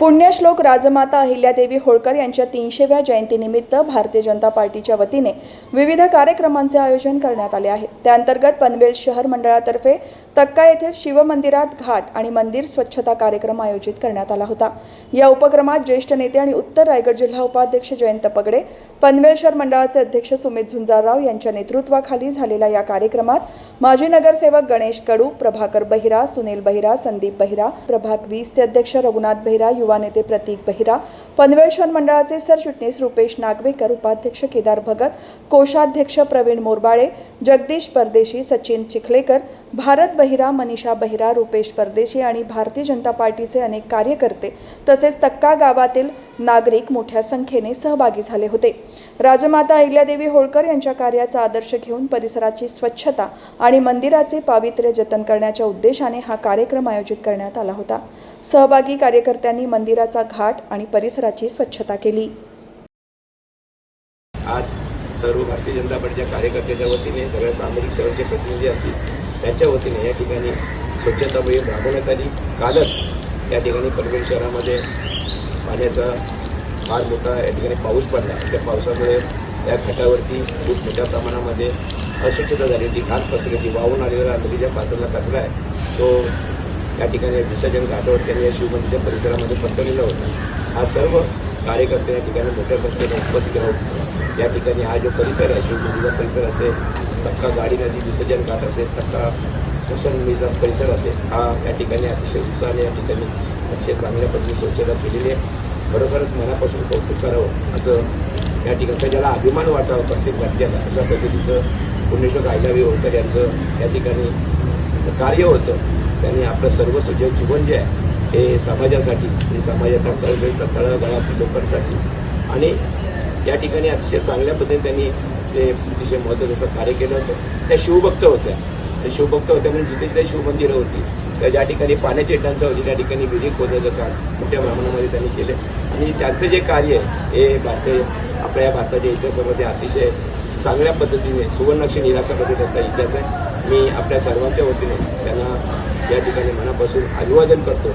पुण्यश्लोक राजमाता अहिल्यादेवी होळकर यांच्या तीनशेव्या जयंतीनिमित्त भारतीय जनता पार्टीच्या वतीने विविध कार्यक्रमांचे आयोजन करण्यात आले आहे. त्याअंतर्गत पनवेल शहर मंडळातर्फे तक्का येथील शिवमंदिरात घाट आणि मंदिर स्वच्छता कार्यक्रम आयोजित करण्यात आला होता. या उपक्रमात ज्येष्ठ नेते आणि उत्तर रायगड जिल्हा उपाध्यक्ष जयंत पगडे पनवेल शहर मंडळाचे अध्यक्ष सुमित झुंजारराव यांच्या नेतृत्वाखाली झालेल्या या कार्यक्रमात माजी नगरसेवक गणेश कडू प्रभाकर बहिरा सुनील बहिरा संदीप बहिरा प्रभाग वीसचे अध्यक्ष रघुनाथ बहिरा युवा नेते प्रतीक बहिरा पनवेल मंडळाचे सरचिटणीस रुपेश नागवेकर उपाध्यक्ष केदार भगत कोषाध्यक्ष प्रवीण मोरबाळे जगदीश परदेशी सचिन चिखलेकर भारत बहिरा मनीषा बहिरा रुपेश परदेशी आणि भारतीय जनता पार्टीचे अनेक कार्यकर्ते तसेच तक्का गावातील नागरिक मोठ्या संख्येने सहभागी झाले होते. राजमाता अहिल्यादेवी होळकर यांच्या कार्याचा आदर्श घेऊन परिसराची स्वच्छता आणि मंदिराचे पावित्र्य जतन करण्याच्या उद्देशाने हा कार्यक्रम आयोजित करण्यात आला होता. सहभागी कार्यकर्त्यांनी मंदिराचा घाट आणि परिसराची स्वच्छता केली. आज सर्व भारतीय जनता पार्टीच्या कार्यकर्त्याच्या वतीने सगळ्या सामाजिक सेवांचे प्रतिनिधी असतील त्यांच्या वतीने या ठिकाणी स्वच्छता मोहीम राबवण्यात आली. कालच या ठिकाणी परभणी शहरामध्ये पाण्याचा फार मोठा या ठिकाणी पाऊस पडला. त्या पावसामुळे या घाटावरती खूप मोठ्या प्रमाणामध्ये अस्वच्छता झाली होती. घाट पसरली वाहून आलेला नदीच्या पात्राला कचरा आहे. तो या ठिकाणी विसर्जन घाटावर त्यांनी या शिवमंदिरच्या परिसरामध्ये पसरलेला होता. हा सर्व कार्यकर्ते या ठिकाणी मोठ्या संख्येने उपस्थित राहून या ठिकाणी हा जो परिसर आहे शिवमंदिरचा परिसर असेल तक्का गाडी नदी विसर्जन घाट असेल तक्का स्मशानभूमीचा परिसर असेल हा या ठिकाणी अतिशय उत्साहाने या ठिकाणी अतिशय चांगल्या पद्धतीने स्वच्छता केलेली आहे. खरोखरच मनापासून कौतुक करावं असं या ठिकाणी ज्याला अभिमान वाटावा प्रत्येक राज्याला अशा पद्धतीचं पुण्यश्वर आयलावी होळकर यांचं या ठिकाणी कार्य होतं. त्यांनी आपलं सर्वस्व जे जीवन जे आहे हे समाजासाठी आणि समाजाच्या तळगळीत तळागाळातील लोकांसाठी आणि या ठिकाणी अतिशय चांगल्या पद्धतीने त्यांनी ते अतिशय महत्त्वाचं कार्य केलं होतं त्या शिवभक्त होत्या. त्या शिवभक्त होत्या म्हणून जिथे जिथे शिवमंदिरं होती त्या ज्या ठिकाणी पाण्याची टंचा होती त्या ठिकाणी विधी खोदण्याचं काम मोठ्या प्रमाणामध्ये त्यांनी केले. आणि त्यांचं जे कार्य हे भारतीय आपल्या या भारताच्या इतिहासामध्ये अतिशय चांगल्या पद्धतीने सुवर्णाक्षी निराशामध्ये त्यांचा इतिहास आहे. मी आपल्या सर्वांच्या वतीने त्यांना या ठिकाणी मनापासून अभिवादन करतो.